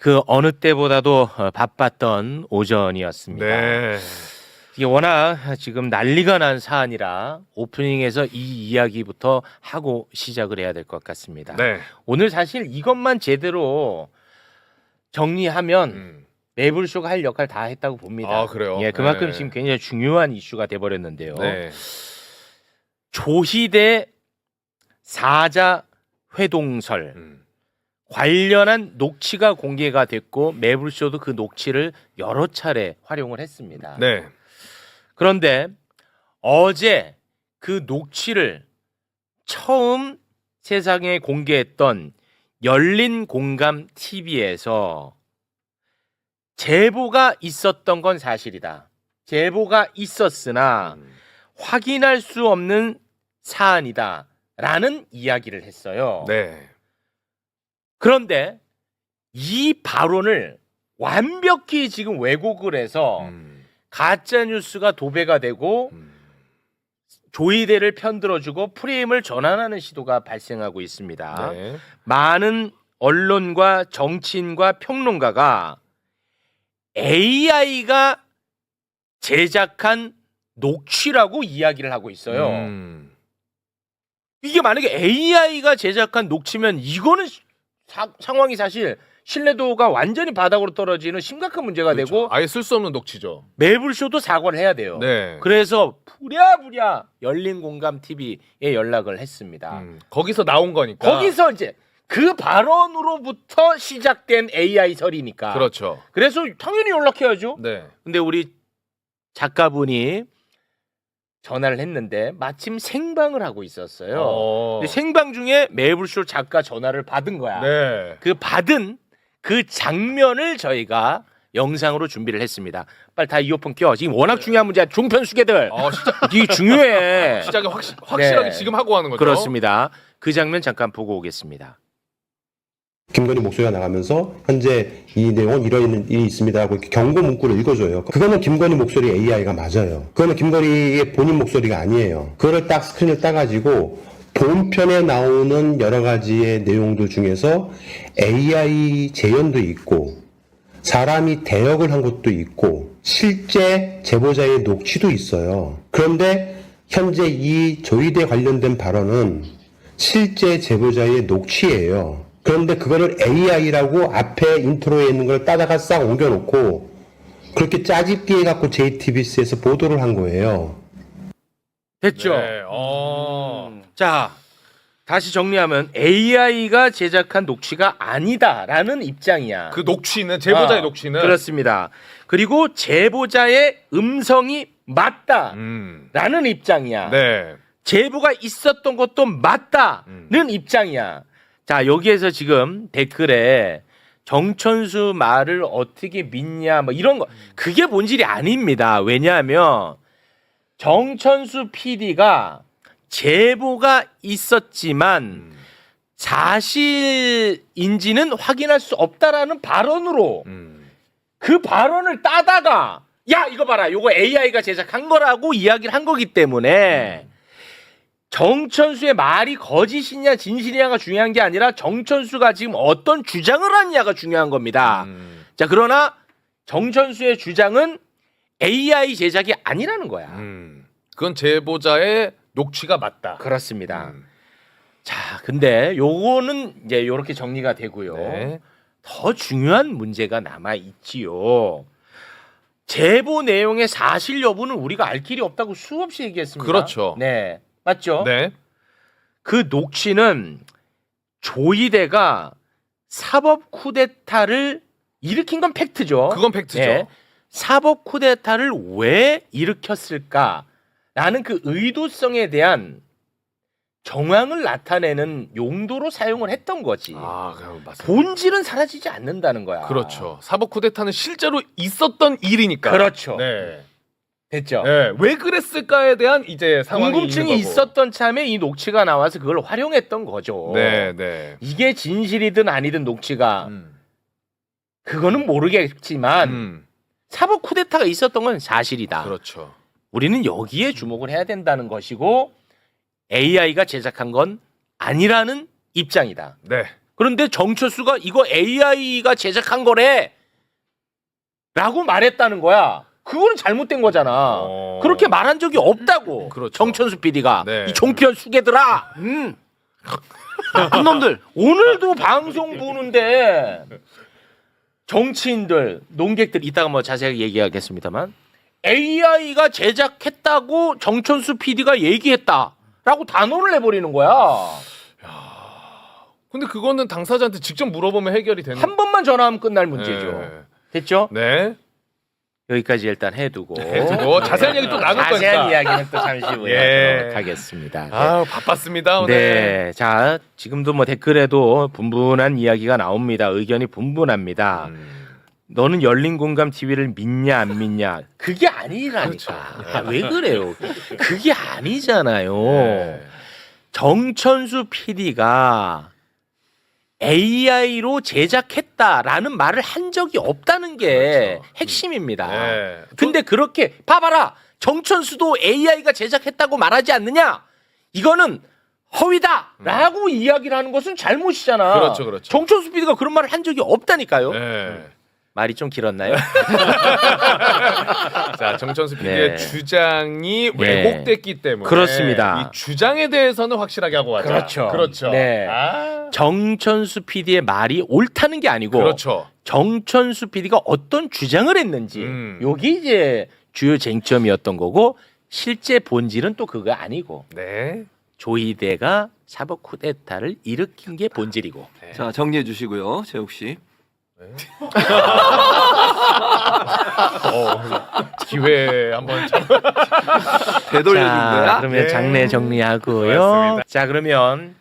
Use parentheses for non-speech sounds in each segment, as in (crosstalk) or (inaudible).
그 어느 때보다도 어, 바빴던 오전이었습니다. 네. 이게 워낙 지금 난리가 난 사안이라 오프닝에서 이 이야기부터 하고 시작을 해야 될 것 같습니다. 네. 오늘 사실 이것만 제대로 정리하면 음. 매불쇼가 할 역할 다 했다고 봅니다. 아, 그래요? 예, 그만큼 네. 지금 굉장히 중요한 이슈가 돼 버렸는데요. 네. 조희대 사자 회동설 음. 관련한 녹취가 공개가 됐고 매불쇼도 그 녹취를 여러 차례 활용을 했습니다. 네. 그런데 어제 그 녹취를 처음 세상에 공개했던 열린 공감 TV에서 제보가 있었던 건 사실이다. 제보가 있었으나 음. 확인할 수 없는 사안이다. 라는 이야기를 했어요. 네. 그런데 이 발언을 완벽히 지금 왜곡을 해서 음. 가짜 뉴스가 도배가 되고 음. 조이대를 편들어주고 프레임을 전환하는 시도가 발생하고 있습니다. 네. 많은 언론과 정치인과 평론가가 AI가 제작한 녹취라고 이야기를 하고 있어요. 음. 이게 만약에 AI가 제작한 녹취면 이거는 사- 상황이 사실 신뢰도가 완전히 바닥으로 떨어지는 심각한 문제가 그렇죠. 되고 아예 쓸 수 없는 녹취죠. 매불쇼도 사과를 해야 돼요. 네. 그래서 부랴부랴 열린 공감 TV에 연락을 했습니다. 음. 거기서 나온 거니까. 거기서 이제 그 발언으로부터 시작된 AI 설이니까. 그렇죠. 그래서 당연히 연락해야죠. 네. 근데 우리 작가분이 전화를 했는데 마침 생방을 하고 있었어요. 어. 근데 생방 중에 매불쇼 작가 전화를 받은 거야. 네. 그 받은 그 장면을 저희가 영상으로 준비를 했습니다. 빨리 다 이어폰 껴. 지금 워낙 중요한 문제야. 중편 수계들. 어, 시작, (laughs) 이게 중요해. 시작에 확실, 확실하게 네. 지금 하고 하는 거죠. 그렇습니다. 그 장면 잠깐 보고 오겠습니다. 김건희 목소리가 나가면서 현재 이 내용은 이런 일이 있습니다 하고 경고 문구를 읽어줘요. 그거는 김건희 목소리 AI가 맞아요. 그거는 김건희의 본인 목소리가 아니에요. 그거를 딱 스크린을 따가지고 본편에 나오는 여러 가지의 내용들 중에서 AI 재현도 있고 사람이 대역을 한 것도 있고 실제 제보자의 녹취도 있어요. 그런데 현재 이 조이대 관련된 발언은 실제 제보자의 녹취예요. 그런데 그거를 AI라고 앞에 인트로에 있는 걸 따다가 싹 옮겨놓고 그렇게 짜집기 해갖고 JTBC에서 보도를 한 거예요. 됐죠? 네. 어. 음, 자, 다시 정리하면 AI가 제작한 녹취가 아니다라는 입장이야. 그 녹취는 제보자의 아, 녹취는 그렇습니다. 그리고 제보자의 음성이 맞다라는 음. 입장이야. 네. 제보가 있었던 것도 맞다는 음. 입장이야. 자, 여기에서 지금 댓글에 정천수 말을 어떻게 믿냐 뭐 이런 거 그게 본질이 아닙니다. 왜냐하면 정천수 PD가 제보가 있었지만 음. 사실인지는 확인할 수 없다라는 발언으로 음. 그 발언을 따다가 야 이거 봐라 요거 AI가 제작한 거라고 이야기를 한 거기 때문에 정천수의 말이 거짓이냐 진실이냐가 중요한 게 아니라 정천수가 지금 어떤 주장을 하느냐가 중요한 겁니다. 음. 자 그러나 정천수의 주장은 AI 제작이 아니라는 거야. 음. 그건 제보자의 녹취가 맞다. 그렇습니다. 음. 자 근데 요거는 이제 요렇게 정리가 되고요. 네. 더 중요한 문제가 남아 있지요. 제보 내용의 사실 여부는 우리가 알 길이 없다고 수없이 얘기했습니다. 그렇죠. 네. 맞죠? 네. 그 녹취는 조이대가 사법 쿠데타를 일으킨 건 팩트죠. 그건 팩트죠. 네. 사법 쿠데타를 왜 일으켰을까라는 그 의도성에 대한 정황을 나타내는 용도로 사용을 했던 거지. 아, 그럼 맞습니다. 본질은 사라지지 않는다는 거야. 그렇죠. 사법 쿠데타는 실제로 있었던 일이니까. 그렇죠. 네. 됐죠. 네. 왜 그랬을까에 대한 이제 상황이 궁금증이 있는 거고. 있었던 참에 이 녹취가 나와서 그걸 활용했던 거죠. 네, 네. 이게 진실이든 아니든 녹취가 음. 그거는 모르겠지만 음. 사법 쿠데타가 있었던 건 사실이다. 그렇죠. 우리는 여기에 주목을 해야 된다는 것이고 AI가 제작한 건 아니라는 입장이다. 네. 그런데 정철수가 이거 AI가 제작한 거래. 라고 말했다는 거야. 그거는 잘못된 거잖아. 어. 그렇게 말한 적이 없다고. 그렇죠. 정천수 PD가 네. 이 종편 수개들아. 음. 큰 (laughs) 놈들. 오늘도 방송 보는데 정치인들, 논객들 이따가 뭐 자세하게 얘기하겠습니다만 AI가 제작했다고 정천수 PD가 얘기했다라고 단언을 해버리는 거야. 근데 그거는 당사자한테 직접 물어보면 해결이 되는. 한 번만 전화하면 끝날 문제죠. 네. 됐죠? 네. 여기까지 일단 해두고 해두고 자세한 얘기 또 나눌 자세한 거니까. 이야기는 또 잠시 후에 예. 하도록 하겠습니다. 네. 아 바빴습니다 오늘. 네, 자 지금도 뭐 댓글에도 분분한 이야기가 나옵니다. 의견이 분분합니다. 음. 너는 열린 공감 TV를 믿냐 안 믿냐? 그게 아니라니까. 아, 왜 그래요? 그게 아니잖아요. 네. 정천수 PD가 AI로 제작했다라는 말을 한 적이 없다는 게 그렇죠. 핵심입니다. 네. 근데 그렇게 봐봐라. 정천수도 AI가 제작했다고 말하지 않느냐? 이거는 허위다라고 이야기를 하는 것은 잘못이잖아. 음. 그렇죠, 그렇죠. 정천수 PD가 그런 말을 한 적이 없다니까요. 네. 말이 좀 길었나요? (laughs) 자 정천수 PD의 네. 주장이 네. 왜곡됐기 때문에 그렇습니다. 이 주장에 대해서는 확실하게 하고 가자. 그렇죠. 그렇죠. 네. 아, 정천수 PD의 말이 옳다는 게 아니고 그렇죠. 정천수 PD가 어떤 주장을 했는지 음. 여기 이제 주요 쟁점이었던 거고 실제 본질은 또 그거 아니고 네. 조이대가 사법 쿠데타를 일으킨 게 본질이고 자 정리해 주시고요, 재욱 씨. (laughs) 어, 기회 한번 참. 되돌려준 자, 거야? 그러면 네. 장례 정리하고요. 고맙습니다. 자, 그러면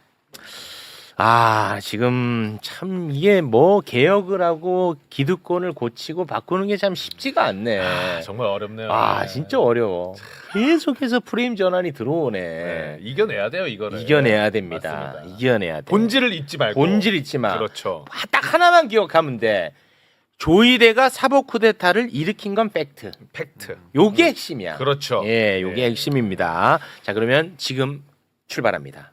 아, 지금 참 이게 뭐 개혁을 하고 기득권을 고치고 바꾸는 게 참 쉽지가 않네. 아, 정말 어렵네요. 아, 네. 진짜 어려워. 계속해서 프레임 전환이 들어오네. 네. 이겨내야 돼요 이거를. 이겨내야 됩니다. 맞습니다. 이겨내야 돼. 본질을 잊지 말고. 본질 잊지 마. 그렇죠. 아, 딱 하나만 기억하면 돼. 조이대가 사법 쿠데타를 일으킨 건 팩트. 팩트. 요게 핵심이야. 그렇죠. 예, 요게 예. 핵심입니다. 자, 그러면 지금 출발합니다.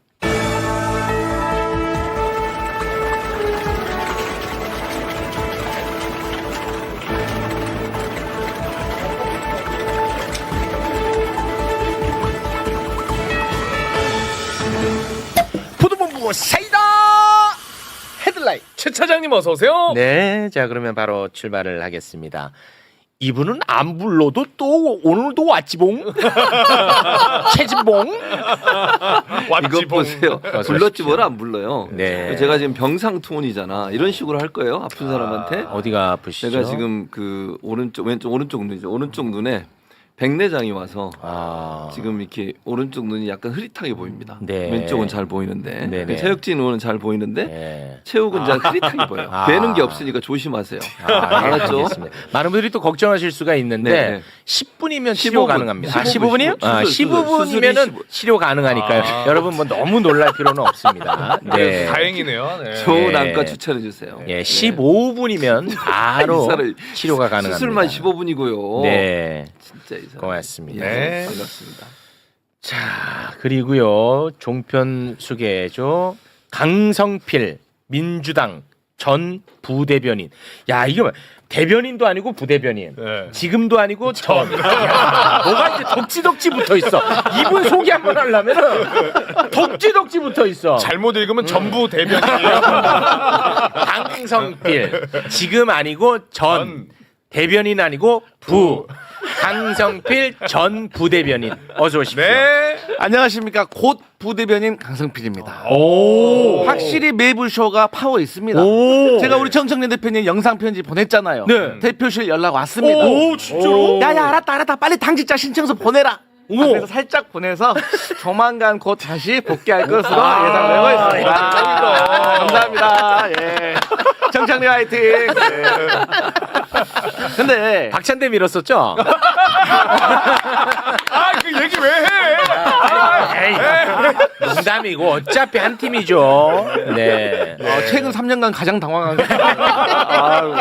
포도본부 사이다 헤드라인. 최 차장님 어서 오세요. 네, 자 그러면 바로 출발을 하겠습니다. 이분은 안 불러도 또 오늘도 왔지봉 (laughs) 최진봉 왔지 이거 보세요. 어서 불렀지. 뭘 안 불러요. 네. 제가 지금 병상 투혼이잖아. 이런 식으로 할 거예요. 아픈 사람한테. 어디가 아프시죠? 제가 지금 그 오른쪽 왼쪽 오른쪽 눈이죠. 오른쪽 눈에 백내장이 와서 아 지금 이렇게 오른쪽 눈이 약간 흐릿하게 보입니다. 네. 왼쪽은 잘 보이는데 네네. 체육진 눈은 잘 보이는데 네. 체육은 잘 흐릿하게 보여요. 아. 되는 게 없으니까 조심하세요. 아, 예, 알았죠? 알겠습니다. 많은 분들이 또 걱정하실 수가 있는데 네. 10분이면 치료 15분. 가능합니다. 아, 15분, 15분이요? 아, 수술, 15분이면은 수술이 15. 치료 가능하니까요. 아. (laughs) 여러분 뭐 너무 놀랄 필요는 없습니다. 네. 네. 다행이네요. 네. 좋은 예. 안과 추천해 주세요. 예, 15분이면 바로 치료가 가능합니다. 수술만 15분이고요. 네. 진짜 이. 고맙습니다. 예, 네. 반갑습니다. 자, 그리고요. 종편 소개죠. 강성필 민주당 전 부대변인. 야, 이거 봐. 대변인도 아니고 부대변인. 네. 지금도 아니고 전. 야, 뭐가 이제 덕지덕지 붙어 있어. 이분 소개 한번 하려면 은 덕지덕지 붙어 있어. 잘못 읽으면 전부 대변이에요. (laughs) 강성필. 지금 아니고 전. 전. 대변인 아니고 부. 강성필 전 부대변인. 어서 오십시오. 네. 안녕하십니까 곧 부대변인 강성필입니다. 오. 확실히 매불쇼가 파워 있습니다. 오. 제가 우리 정청래 대표님 영상 편지 보냈잖아요. 네. 대표실 연락 왔습니다. 오, 진짜로? 야야 알았다 알았다 빨리 당직자 신청서 보내라. 그래서 살짝 보내서 (laughs) 조만간 곧 다시 복귀할 것으로 예상되고 있습니다. 아, 감사합니다. 예. 정청래 화이팅. 예. 근데 박찬대 밀었었죠? (laughs) 아, 그 얘기 왜 해? 에이, 농담이고 어차피 한 팀이죠. 네. 어, 최근 3년간 가장 당황한 (laughs) 아유.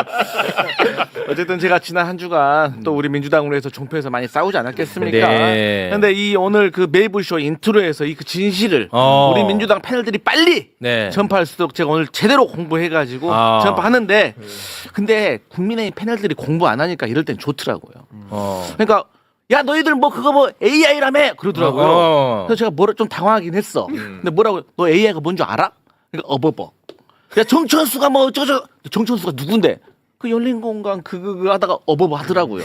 어쨌든 제가 지난 한 주간 또 우리 민주당으로 해서 종표에서 많이 싸우지 않았겠습니까? 네. 근데 이 오늘 그 메이블쇼 인트로에서 이 그 진실을 어. 우리 민주당 패널들이 빨리 네. 전파할 수 있도록 제가 오늘 제대로 공부해가지고 아. 전파하는데 근데 국민의힘 패널들이 공부 안 하니까 이럴 땐 좋더라고요. 어. 그러니까 야 너희들 뭐 그거 뭐 AI라며 그러더라고요. 어. 그래서 제가 뭐라 좀 당황하긴 했어. 근데 뭐라고 너 AI가 뭔 줄 알아? 그러니까 어버버. 야 정천수가 뭐 어쩌고저쩌고 정천수가 누군데? 그 열린 공간 그거 그 하다가 어버버 하더라고요.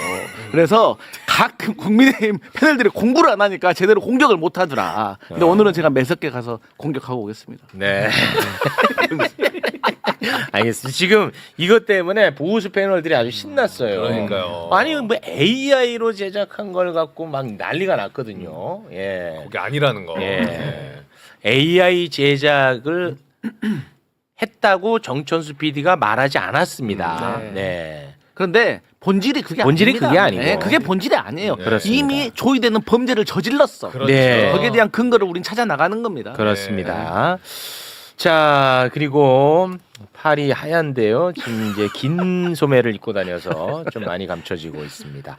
그래서 각그 국민의힘 패널들이 공부를 안 하니까 제대로 공격을 못 하더라. 근데 오늘은 제가 매섭게 가서 공격하고 오겠습니다. 네. (laughs) (laughs) 알겠습니다. 지금 이것 때문에 보우스 패널들이 아주 신났어요. 그러니까요. 아니 뭐 AI로 제작한 걸 갖고 막 난리가 났거든요. 예. 그게 아니라는 거. 예. AI 제작을 했다고 정천수 PD가 말하지 않았습니다. 음, 네. 그런데 본질이 그게 본질이 아닙니다. 그게 아니고. 네, 그게 본질이 아니에요. 그렇습니다. 이미 조이되는 범죄를 저질렀어. 그렇죠. 네. 거기에 대한 근거를 우린 찾아 나가는 겁니다. 그렇습니다. 자, 그리고 팔이 하얀데요. 지금 이제 긴 (laughs) 소매를 입고 다녀서 좀 많이 감춰지고 있습니다.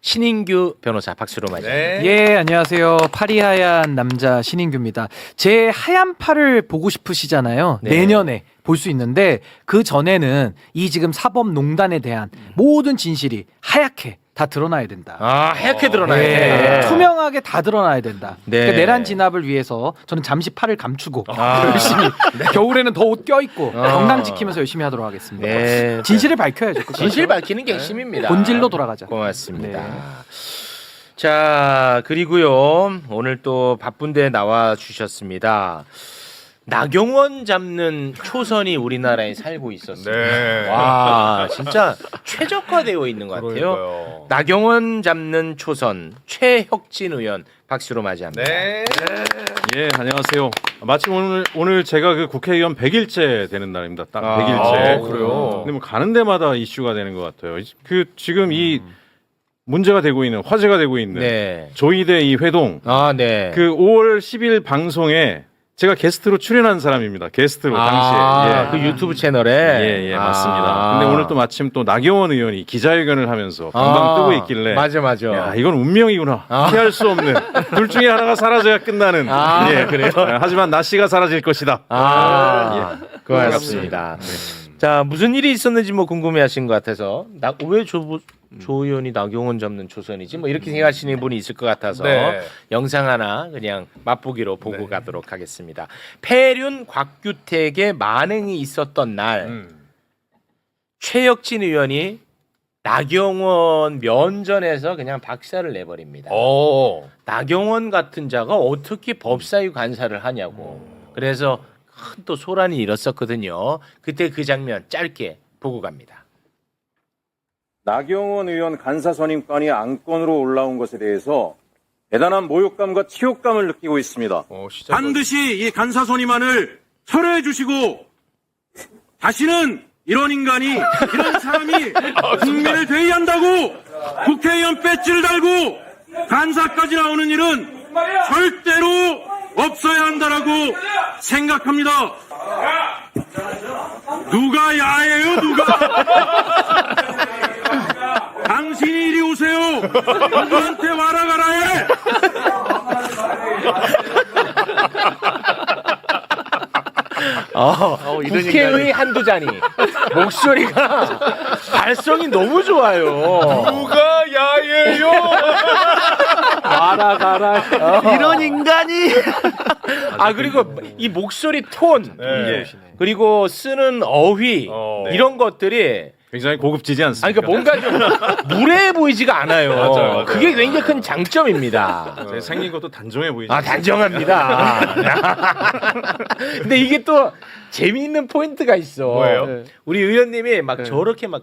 신인규 변호사 박수로 맞이. 네. 예, 안녕하세요. 파리 하얀 남자 신인규입니다. 제 하얀 팔을 보고 싶으시잖아요. 네. 내년에 볼 수 있는데 그 전에는 이 지금 사법 농단에 대한 모든 진실이 하얗게 다 드러나야 된다. 아, 하얗게 드러나요. 네. 네. 투명하게 다 드러나야 된다. 네. 그러니까 내란 진압을 위해서 저는 잠시 팔을 감추고 아. (laughs) 열심히 겨울에는 더 옷 껴입고 아. 건강 지키면서 열심히 하도록 하겠습니다. 네. 진실을 밝혀야죠. 끝까지. 진실 밝히는 게 핵심입니다. 본질로 돌아가자. 고맙습니다. 네. 자, 그리고요. 오늘 또 바쁜데 나와 주셨습니다. 나경원 잡는 초선이 우리나라에 살고 있었습니다. 네. 와, 진짜 최적화되어 있는 것 같아요. 그러니까요. 나경원 잡는 초선 최혁진 의원 박수로 맞이합니다. 네. 예, 안녕하세요. 마침 오늘 오늘 제가 그 국회의원 100일째 되는 날입니다. 딱 아, 100일째. 그래요? 근데 뭐 가는 데마다 이슈가 되는 것 같아요. 그 지금 이 문제가 되고 있는 화제가 되고 있는 네. 조이대 이 회동 아, 네. 그 5월 10일 방송에 제가 게스트로 출연한 사람입니다. 게스트로 아, 당시에. 그 유튜브 채널에 예, 예, 맞습니다. 아. 근데 오늘 또 마침 또 나경원 의원이 기자회견을 하면서 방방 아, 뜨고 있길래 맞아, 맞아. 야, 이건 운명이구나. 아. 피할 수 없는. 둘 중에 하나가 사라져야 끝나는. 아, 그래요? 아, 하지만 나씨가 사라질 것이다. 아, 예. 고맙습니다. 자, 무슨 일이 있었는지 뭐 궁금해하신 것 같아서 나 왜 조 조 의원이 나경원 잡는 초선이지 뭐 이렇게 생각하시는 분이 있을 것 같아서 네. 영상 하나 그냥 맛보기로 보고 가도록 하겠습니다. 폐륜 곽규택의 만행이 있었던 날 음. 최혁진 의원이 나경원 면전에서 그냥 박살을 내버립니다. 어. 나경원 같은 자가 어떻게 법사위 간사를 하냐고. 그래서 큰 또 소란이 일었었거든요. 그때 그 장면 짧게 보고 갑니다. 나경원 의원 간사 선임권이 안건으로 올라온 것에 대해서 대단한 모욕감과 치욕감을 느끼고 있습니다. 어, 시작. 반드시 이 간사 선임안을 철회해 주시고 다시는 이런 인간이 이런 사람이 (laughs) 국민을 대의한다고 국회의원 배지를 달고 간사까지 나오는 일은 절대로 없어야 한다라고 생각합니다. 누가 야예요 누가? (laughs) 당신이 이리 오세요. 누구한테 와라 가라 해. 어, 이런 국회의 한두 잔이 (laughs) 목소리가 발성이 너무 좋아요. 누가 야예요? (laughs) 가라 가라. 이런 인간이 아 그리고 이 목소리 톤 네. 그리고 쓰는 어휘 어. 이런 것들이 굉장히 고급지지 아니 않습니까? 그러니까 뭔가 좀 (laughs) 무례해 보이지가 않아요. 맞아요, 맞아요. 그게 굉장히 큰 장점입니다. 제 생긴 것도 단정해 보이죠. 아 단정합니다. (laughs) 근데 이게 또 재미있는 포인트가 있어. 뭐예요? 네. 우리 의원님이 막 저렇게 막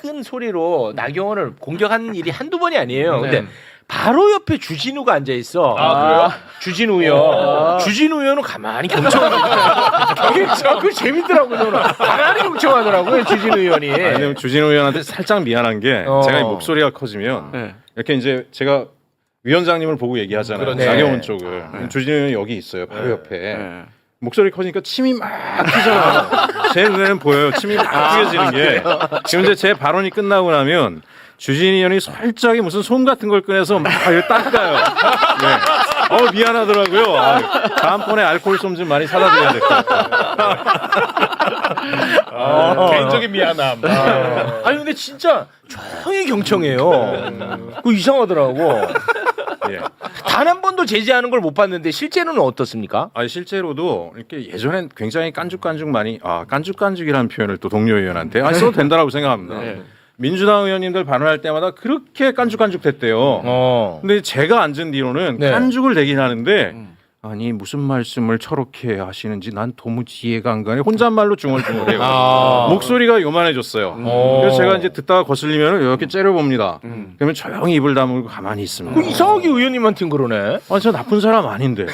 큰 소리로 나경원을 공격하는 일이 한두 번이 아니에요. 근데 바로 옆에 주진우가 앉아 있어. 아, 그래요? 주진우 의원. 주진우 의원은 가만히 경청하고. 이게 그 재밌더라고요. 저는. 가만히 경청하더라고요. 주진우 의원이. 아니, 왜냐면 주진우 의원한테 살짝 미안한 게 어. 제가 이 목소리가 커지면 네. 이렇게 이제 제가 위원장님을 보고 얘기하잖아요. 그렇죠. 나경원 네. 쪽을. 주진우 의원이 여기 있어요. 바로 옆에. 목소리 커지니까 침이 막 튀잖아요. (laughs) 제 눈에는 보여요. 침이 막 튀어지는 게. 지금 이제 제 발언이 끝나고 나면 주진이 의원이 살짝이 무슨 솜 같은 걸 꺼내서 막 (laughs) 이거 닦아요. 네. 어 미안하더라고요. 아, 다음번에 알코올 솜 좀 많이 사다 드려야 될 것 같아요. 어. 개인적인 미안함. 아니 근데 진짜 조용히 경청해요. 그 이상하더라고. 예. 단 한 번도 제지하는 걸 못 봤는데 실제로는 어떻습니까? 아 실제로도 이렇게 예전엔 굉장히 깐죽깐죽 많이 아 깐죽깐죽이라는 표현을 또 동료 의원한테 아 써도 된다라고 생각합니다. 민주당 의원님들 발언할 때마다 그렇게 깐죽깐죽 됐대요. 어. 근데 제가 앉은 뒤로는 네. 깐죽을 대긴 하는데 아니 무슨 말씀을 저렇게 하시는지 난 도무지 이해가 안 가네. 혼잣말로 중얼중얼해요. (laughs) 아. 목소리가 요만해졌어요. 어. 그래서 제가 이제 듣다가 거슬리면 이렇게 째려봅니다. 그러면 조용히 입을 다물고 가만히 있습니다. 그 이상하게 의원님한테는 그러네. 아, 저 나쁜 사람 아닌데.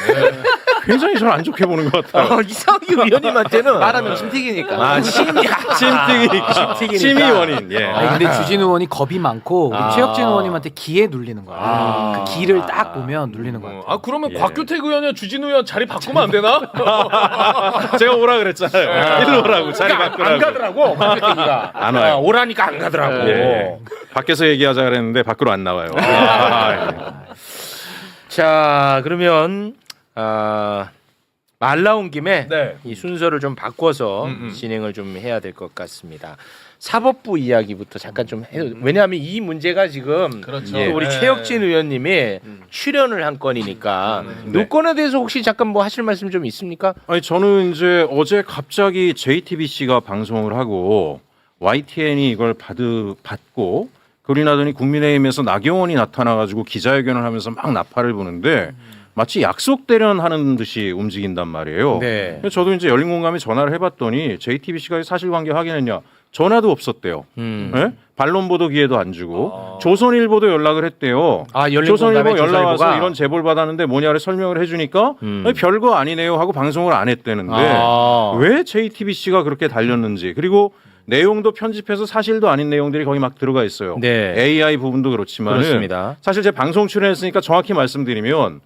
굉장히 저를 안 좋게 보는 것 같아요. 아, 이상하게 의원님한테는 말하면 침튀기니까. 아 침이 찜튀기, 침이 원인. 예. 아니, 근데 주진 의원이 겁이 많고 우리 아. 최혁진 의원님한테 기에 눌리는 거야. 아. 그 기를 딱 보면 눌리는 거야. 아 그러면 예. 곽규택 의원이랑 주진우 의원 자리 바꾸면 안 되나? (laughs) 제가 오라 그랬잖아요. 일로 오라고 자리 그러니까 안, 바꾸라고. 안 가더라고. 안 와요. 아, 오라니까 안 가더라고. 예, 예. 밖에서 얘기하자 그랬는데 밖으로 안 나와요. 아, 예. 자 그러면 아, 말 나온 김에 네. 이 순서를 좀 바꿔서 음, 음. 진행을 좀 해야 될 것 같습니다. 사법부 이야기부터 잠깐 좀 해도 왜냐하면 이 문제가 지금 그렇죠. 또 우리 예. 최혁진 의원님이 출연을 한 건이니까 네. 이 건에 대해서 혹시 잠깐 뭐 하실 말씀 좀 있습니까? 아니 저는 이제 어제 갑자기 JTBC가 방송을 하고 YTN이 이걸 받으, 받고 그리 나더니 국민의힘에서 나경원이 나타나가지고 기자회견을 하면서 막 나팔을 부는데 마치 약속 대련하는 듯이 움직인단 말이에요. 네. 그래서 저도 이제 열린 공감에 전화를 해봤더니 JTBC가 사실관계 확인했냐 전화도 없었대요. 음. 예? 반론 보도 기회도 안 주고 조선일보도 연락을 했대요. 아 열린 조선일보 공감에 연락 와서 조선일보가? 이런 제보를 받았는데 뭐냐를 설명을 해주니까 음. 아니, 별거 아니네요 하고 방송을 안 했대는데 아. 왜 JTBC가 그렇게 달렸는지 그리고 내용도 편집해서 사실도 아닌 내용들이 거기 막 들어가 있어요. 네. AI 부분도 그렇지만 그렇습니다. 사실 제 방송 출연했으니까 정확히 말씀드리면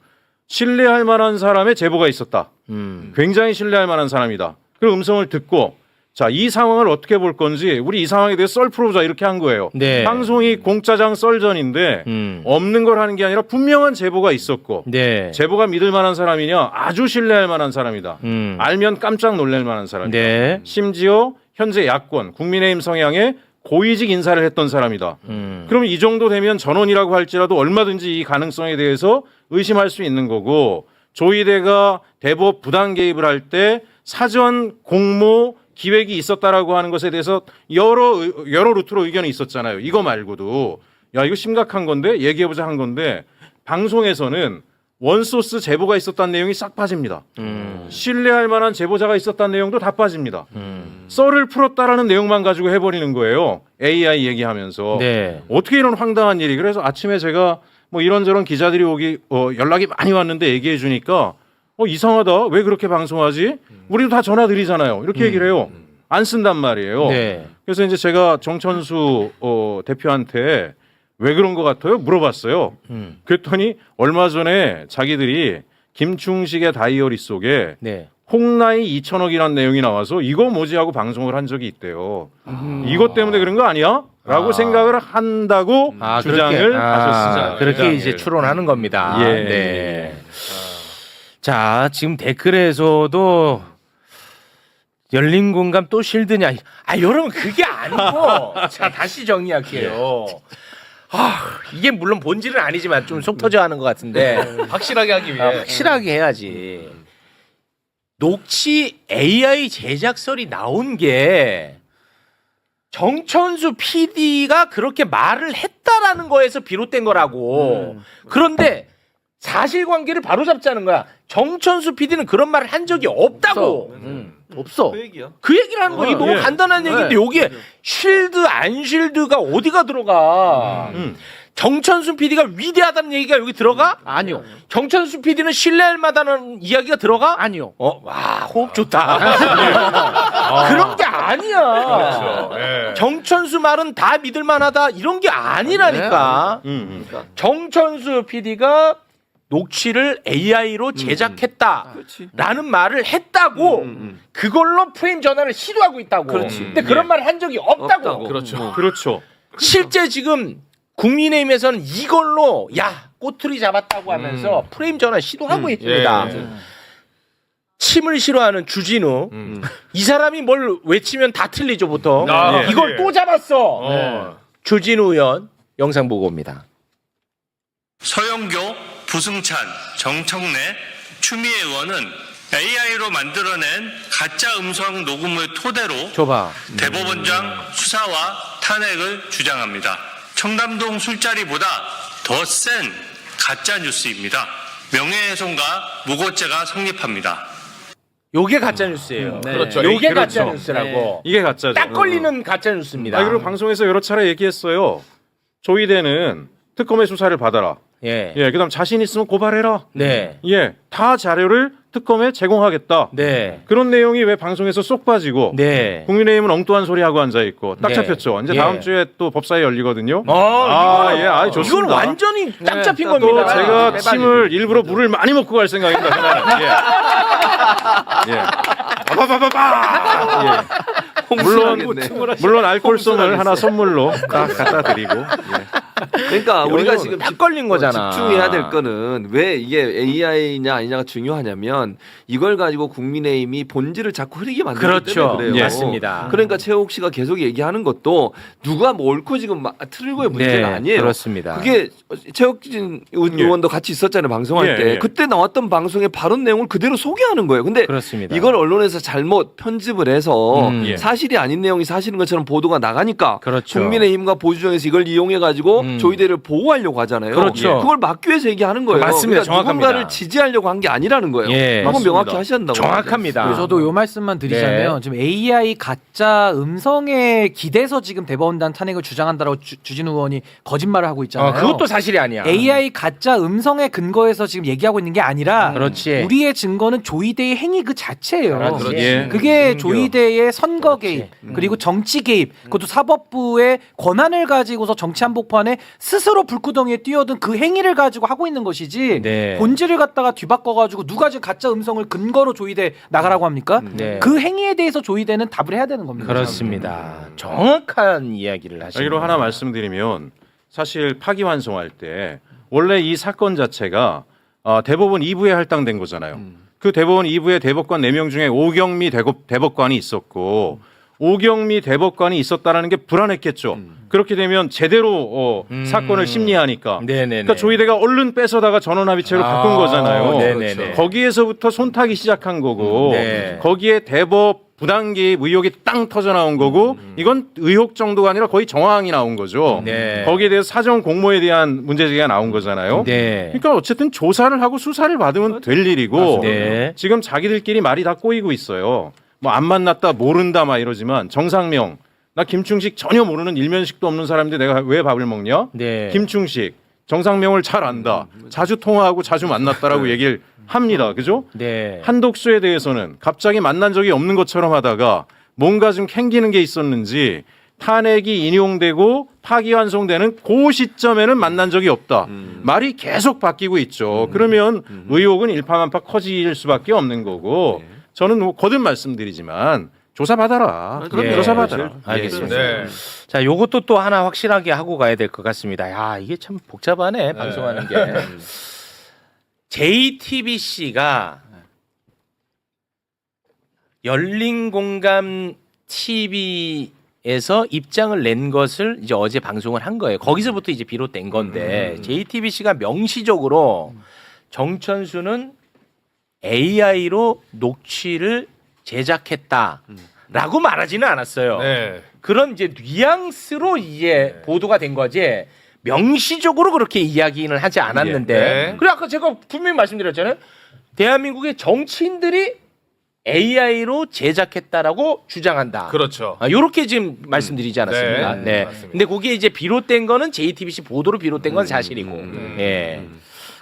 신뢰할 만한 사람의 제보가 있었다. 음. 굉장히 신뢰할 만한 사람이다. 그 음성을 듣고 자 이 상황을 어떻게 볼 건지 우리 이 상황에 대해 썰 풀어보자 이렇게 한 거예요. 네. 방송이 공짜장 썰전인데 음. 없는 걸 하는 게 아니라 분명한 제보가 있었고 네. 제보가 믿을 만한 사람이냐 아주 신뢰할 만한 사람이다. 음. 알면 깜짝 놀랄 만한 사람이다. 네. 심지어 현재 야권 국민의힘 성향의 고위직 인사를 했던 사람이다. 음. 그러면 이 정도 되면 전원이라고 할지라도 얼마든지 이 가능성에 대해서 의심할 수 있는 거고 조희대가 대법 부당 개입을 할 때 사전 공모 기획이 있었다라고 하는 것에 대해서 여러 의- 여러 루트로 의견이 있었잖아요. 이거 말고도 야 이거 심각한 건데 얘기해보자 한 건데 방송에서는 원소스 제보가 있었다는 내용이 싹 빠집니다. 음. 신뢰할 만한 제보자가 있었다는 내용도 다 빠집니다. 음. 썰을 풀었다라는 내용만 가지고 해버리는 거예요. AI 얘기하면서 네. 어떻게 이런 황당한 일이 그래서 아침에 제가 뭐 이런저런 기자들이 오기 어, 연락이 많이 왔는데 얘기해 주니까 어 이상하다 왜 그렇게 방송하지 우리도 다 전화 드리잖아요 이렇게 얘기를 해요 안 쓴단 말이에요 네. 그래서 이제 제가 정천수 어, 대표한테 왜 그런 것 같아요 물어봤어요 음. 그랬더니 얼마 전에 자기들이 김충식의 다이어리 속에 네. 홍나이 2천억이라는 내용이 나와서 이거 뭐지 하고 방송을 한 적이 있대요. 이것 때문에 그런 거 아니야? 라고 아. 생각을 한다고 아, 주장을 그렇게, 아, 하셨습니다. 그렇게 주장을. 이제 추론하는 겁니다. 예. 네. 자, 지금 댓글에서도 열린 공감 또 실드냐? 아, 여러분 그게 아니고 (laughs) 자 다시 정리할게요. 아, 이게 물론 본질은 아니지만 좀 속 터져 하는 것 같은데 확실하게 하기 위해. 아, 확실하게 해야지. 녹취 AI 제작설이 나온 게 정천수 PD가 그렇게 말을 했다라는 거에서 비롯된 거라고. 그런데 사실관계를 바로잡자는 거야. 정천수 PD는 그런 말을 한 적이 없다고. 없어. 그 얘기를 하는 거야. 이게 너무 예. 간단한 얘기인데 여기에 쉴드 안 쉴드가 어디가 들어가? 음. 정천수 PD가 위대하다는 얘기가 여기 들어가? 아니요. 정천수 PD는 신뢰할 만하다는 이야기가 들어가? 아니요. 어, 와, 호흡 좋다. (laughs) 그런 게 아니야. 예. 정천수 말은 다 믿을 만하다 이런 게 아니라니까. 음, 음. 정천수 PD가 녹취를 AI로 제작했다라는 그렇지. 말을 했다고 음, 음. 그걸로 프레임 전환을 시도하고 있다고. 그렇지. 근데 그런 예. 말을 한 적이 없다고. 없다고. 그렇죠. 그렇죠. 실제 지금 국민의힘에서는 이걸로 야 꼬투리 잡았다고 하면서 프레임 전환 시도하고 음, 있습니다. 예. 침을 싫어하는 주진우 음. 이 사람이 뭘 외치면 다 틀리죠 보통 아, 이걸 예. 또 잡았어 어. 주진우 의원 영상 보고 옵니다 서영교, 부승찬, 정청래, 추미애 의원은 AI로 만들어낸 가짜 음성 녹음을 토대로 줘봐 대법원장 수사와 탄핵을 주장합니다. 청담동 술자리보다 더 센 가짜 뉴스입니다. 명예훼손과 무고죄가 성립합니다. 요게 가짜 뉴스예요 네. 그렇죠. 요게 그렇죠. 가짜 뉴스라고 이게 가짜죠. 딱 걸리는 가짜 뉴스입니다 아, 그리고 방송에서 여러 차례 얘기했어요. 조이대는 특검의 수사를 받아라. 예. 예, 그다음 자신 있으면 고발해라. 네. 예, 다 자료를 특검에 제공하겠다. 네. 그런 내용이 왜 방송에서 쏙 빠지고 네. 국민의힘은 엉뚱한 소리 하고 앉아 있고 딱 네. 잡혔죠. 이제 예. 다음 주에 또 법사위 열리거든요. 어, 아, 이거는, 예, 아이, 좋습니다. 이건 완전히 딱 잡힌 또 겁니다. 제가 빼박이. 침을 일부러 물을 많이 먹고 갈 생각입니다. 그날은. 예. 예. 바바바바바. 예. (laughs) 물론 물론 알코올성을 하나 선물로 딱 갖다 드리고. 예. 그러니까 (laughs) 우리가 지금 딱 걸린 거잖아. 집중해야 될 거는 왜 이게 AI냐 아니냐가 중요하냐면 이걸 가지고 국민의힘이 본질을 자꾸 흐리게 만들기 그렇죠. 때문에 그래요. 예. 맞습니다. 그러니까 최욱 씨가 계속 얘기하는 것도 누가 뭐 옳고 지금 막 틀고의 문제가 네, 아니에요. 그렇습니다. 그게 최욱진 의원도 같이 있었잖아요 방송할 예, 때 예. 그때 나왔던 방송의 발언 내용을 그대로 소개하는 거예요. 근데 그렇습니다. 이걸 언론에서 잘못 편집을 해서 음. 예. 사실이 아닌 내용이 사실인 것처럼 보도가 나가니까 그렇죠. 국민의힘과 보수정에서 이걸 이용해 가지고 음. 조이대를 보호하려고 하잖아요. 그렇죠. 그걸 막기 위해서 얘기하는 거예요. 맞습니다. 그러니까 정확합니다. 누군가를 지지하려고 한 게 아니라는 거예요. 예. 그건 맞습니다. 명확히 하셔야 한다고. 정확합니다. 그리고 저도 요 말씀만 드리자면 네. 지금 AI 가짜 음성에 기대서 지금 대법원단 탄핵을 주장한다라고 주, 주진우 의원이 거짓말을 하고 있잖아요. 어, 그것도 사실이 아니야. AI 가짜 음성에 근거해서 지금 얘기하고 있는 게 아니라 그렇지. 우리의 증거는 조이대의 행위 그 자체예요. 그렇지. 예. 그게 음교. 조이대의 선거 그렇지. 개입 그리고 정치 개입 그것도 사법부의 권한을 가지고서 정치 한복판에 스스로 불구덩이에 뛰어든 그 행위를 가지고 하고 있는 것이지 네. 본질을 갖다가 뒤바꿔가지고 누가 지금 가짜 음성을 근거로 조이대 나가라고 합니까? 네. 그 행위에 대해서 조이대는 답을 해야 되는 겁니다. 그렇습니다. 정확한 이야기를 하시는 여기로 하나 말씀드리면 사실 파기환송할 때 원래 이 사건 자체가 어, 대법원 2부에 할당된 거잖아요. 그 대법원 2부에 대법관 4명 중에 오경미 대법, 대법관이 있었고 오경미 대법관이 있었다라는 게 불안했겠죠. 그렇게 되면 제대로 어, 음. 사건을 심리하니까. 네네네. 그러니까 조희대가 얼른 뺏어다가 전원합의체로 바꾼 아, 거잖아요. 네네네. 거기에서부터 손타기 시작한 거고 네. 거기에 대법 부당 개입 의혹이 땅 터져 나온 거고 음. 이건 의혹 정도가 아니라 거의 정황이 나온 거죠. 네. 거기에 대해서 사정 공모에 대한 문제 제기가 나온 거잖아요. 네. 그러니까 어쨌든 조사를 하고 수사를 받으면 될 일이고 네. 지금 자기들끼리 말이 다 꼬이고 있어요. 뭐 안 만났다 모른다 막 이러지만 정상명 나 김충식 전혀 모르는 일면식도 없는 사람인데 내가 왜 밥을 먹냐? 네. 김충식 정상명을 잘 안다. 자주 통화하고 자주 만났다라고 얘기를 합니다. 그죠? 네. 한독수에 대해서는 갑자기 만난 적이 없는 것처럼 하다가 뭔가 좀 캥기는 게 있었는지 탄핵이 인용되고 파기환송되는 그 시점에는 만난 적이 없다. 말이 계속 바뀌고 있죠. 그러면 의혹은 일파만파 커질 수밖에 없는 거고 저는 뭐 거듭 말씀드리지만 조사 받아라. 그럼요. 예. 조사 받아라. 알겠습니다. 예. 자, 요것도 또 하나 확실하게 하고 가야 될 것 같습니다. 야, 이게 참 복잡하네, 방송하는 게. JTBC가 열린 공감 TV에서 입장을 낸 것을 이제 어제 방송을 한 거예요. 거기서부터 이제 비롯된 건데 JTBC가 명시적으로 정천수는 AI로 녹취를 제작했다라고 말하지는 않았어요. 네. 그런 이제 뉘앙스로 이제 보도가 된 거지 명시적으로 그렇게 이야기는 하지 않았는데 예. 네. 그래 아까 제가 분명히 말씀드렸잖아요 대한민국의 정치인들이 AI로 제작했다라고 주장한다. 그렇죠. 아, 요렇게 지금 말씀드리지 않았습니까? 네, 네. 근데 거기에 이제 비롯된 거는 JTBC 보도로 비롯된 건 사실이고. 음. 예.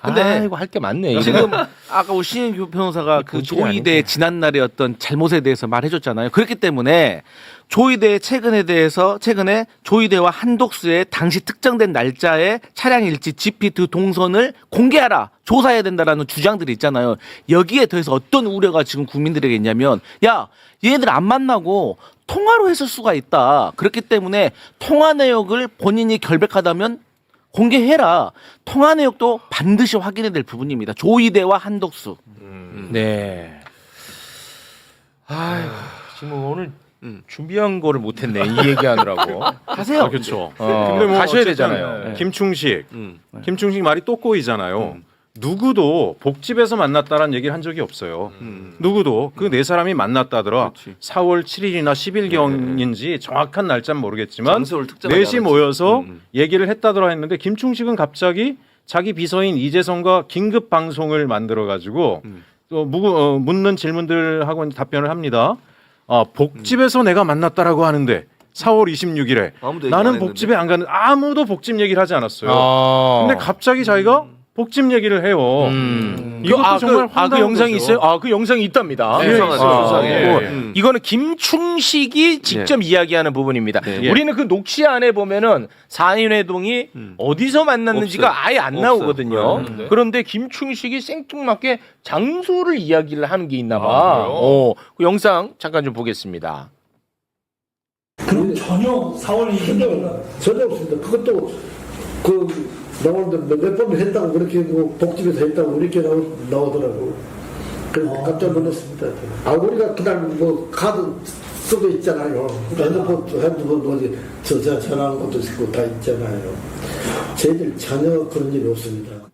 근데 아이고 할게 많네. 이거. 지금 (laughs) 아까 우리 신인 변호사가 그 본질이 조이대의 지난 날의 어떤 잘못에 대해서 말해줬잖아요. 그렇기 때문에 조이대의 최근에 대해서 최근에 조이대와 한독수의 당시 특정된 날짜의 차량 일지 GPS 동선을 공개하라 조사해야 된다라는 주장들이 있잖아요. 여기에 더해서 어떤 우려가 지금 국민들에게 있냐면 야 얘네들 안 만나고 통화로 했을 수가 있다. 그렇기 때문에 통화 내역을 본인이 결백하다면 공개해라. 통화 내역도 반드시 확인해야 될 부분입니다. 조이대와 한덕수. 네. 아유, 지금 오늘 준비한 거를 못했네. 이 얘기하느라고. (laughs) 하세요. 아, 그렇죠. 어, 근데 뭐 가셔야 어쨌든 되잖아요. 김충식, 음. 김충식 말이 또 꼬이잖아요. 누구도 복집에서 만났다라는 얘기를 한 적이 없어요. 음. 누구도 그 네 사람이 만났다더라. 그렇지. 4월 7일이나 10일경인지 정확한 날짜는 모르겠지만 특정하지 넷이. 모여서 음. 얘기를 했다더라 했는데 김충식은 갑자기 자기 비서인 이재성과 긴급 방송을 만들어 가지고 음. 또 무, 어, 묻는 질문들하고 답변을 합니다. 아, 복집에서 내가 만났다라고 하는데 4월 26일에 아무도 얘기 안 나는 했는데. 복집에 안 가는 아무도 복집 얘기를 하지 않았어요. 어. 근데 갑자기 자기가 복집 얘기를 해요. 음. 이것도 그, 아, 정말 그, 아, 그 영상이 거죠. 있어요? 아, 그 영상이 있답니다. 네, 수상하죠, 아, 수상해. 뭐, 음. 이거는 김충식이 직접 이야기하는 부분입니다. 네. 우리는 그 녹취 안에 보면은 사인회동이 어디서 만났는지가 없어요. 아예 안 없어요. 나오거든요. 네. 그런데 김충식이 생뚱맞게 장소를 이야기를 하는 게 있나 봐. 아? 어, 그 영상 잠깐 좀 보겠습니다. 그럼 전혀 4월 2일 (laughs) 전혀 없습니다. 그것도 그 나오는데 몇 번을 했다고 그렇게 뭐 복집에서 했다고 이렇게 나오, 나오더라고. 그래서 깜짝 놀랐습니다. 아 우리가 그날 뭐 카드 쓰고 있잖아요. 핸드폰 핸드폰 뭐지 저, 저 전화하는 것도 있고 다 있잖아요. 저희들 전혀 그런 일이 없습니다.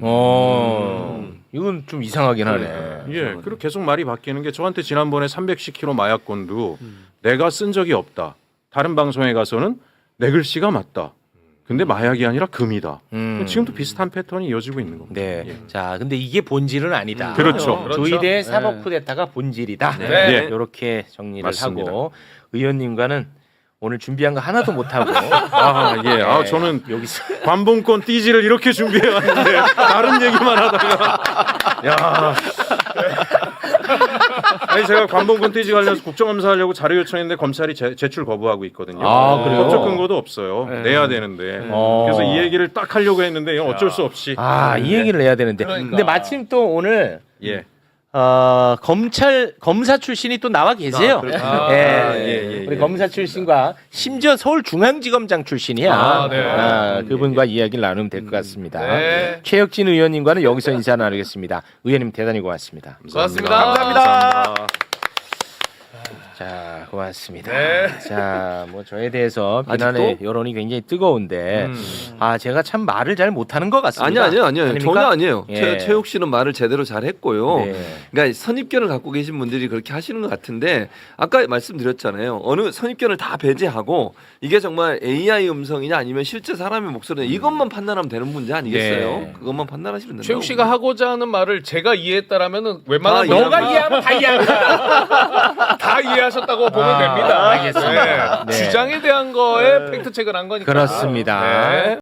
어, 이건 좀 이상하긴 하네. 예, 그리고 계속 말이 바뀌는 게 저한테 지난번에 310kg 마약건도 내가 쓴 적이 없다. 다른 방송에 가서는 내 글씨가 맞다. 근데 마약이 아니라 금이다. 음. 지금도 비슷한 패턴이 이어지고 있는 겁니다. 네. 예. 자, 근데 이게 본질은 아니다. 그렇죠. 그렇죠. 조이대 사법 쿠데타가 본질이다. 네. 이렇게 정리를 맞습니다. 하고 의원님과는 오늘 준비한 거 하나도 못 하고 (laughs) 아, 예. 아, 저는 여기서 (laughs) 관봉권 띠지를 이렇게 준비해 왔는데 다른 얘기만 하다가 야. (laughs) 아니 제가 관봉권 띠지 관련해서 국정감사 하려고 자료 요청했는데 검찰이 제, 제출 거부하고 있거든요. 아, 그래요? 법적 근거도 없어요. 내야 되는데. 어. 그래서 이 얘기를 딱 하려고 했는데 이건 어쩔 수 없이. 아, 이 얘기를 해야 되는데. 그러니까. 근데 마침 또 오늘 예. 어, 검찰 검사 출신이 또 나와 계세요. 아. 예. 아, 예, 예, 우리 예. 검사 출신과 심지어 서울중앙지검장 출신이야. 아, 네. 아, 그분과 이야기를 나누면 될 것 같습니다. 네. 최혁진 의원님과는 여기서 인사 나누겠습니다. 의원님 대단히 고맙습니다. 고맙습니다. 감사합니다. 자, 고맙습니다. 네. 자, 뭐 저에 대해서 비난의 아직도? 여론이 굉장히 뜨거운데 아, 제가 참 말을 잘 못하는 것 같습니다. 아니요, 아니요, 아니요. 아닙니까? 전혀 아니에요. 예. 최, 최욱 씨는 말을 제대로 잘 했고요. 네. 그러니까 선입견을 갖고 계신 분들이 그렇게 하시는 것 같은데 아까 말씀드렸잖아요. 어느 선입견을 다 배제하고 이게 정말 AI 음성이냐 아니면 실제 사람의 목소리냐 이것만 판단하면 되는 문제 아니겠어요? 네. 그것만 판단하시면 된다. 최욱 씨가 하고자 하는 말을 제가 이해했다라면은 웬만한 아, 너가 이해하면- 다 이해합니다. (laughs) 다 이해하셨다고 보면 아, 됩니다. 알겠습니다. 네. 주장에 대한 거에 팩트 체크를 한 거니까. 그렇습니다. 네.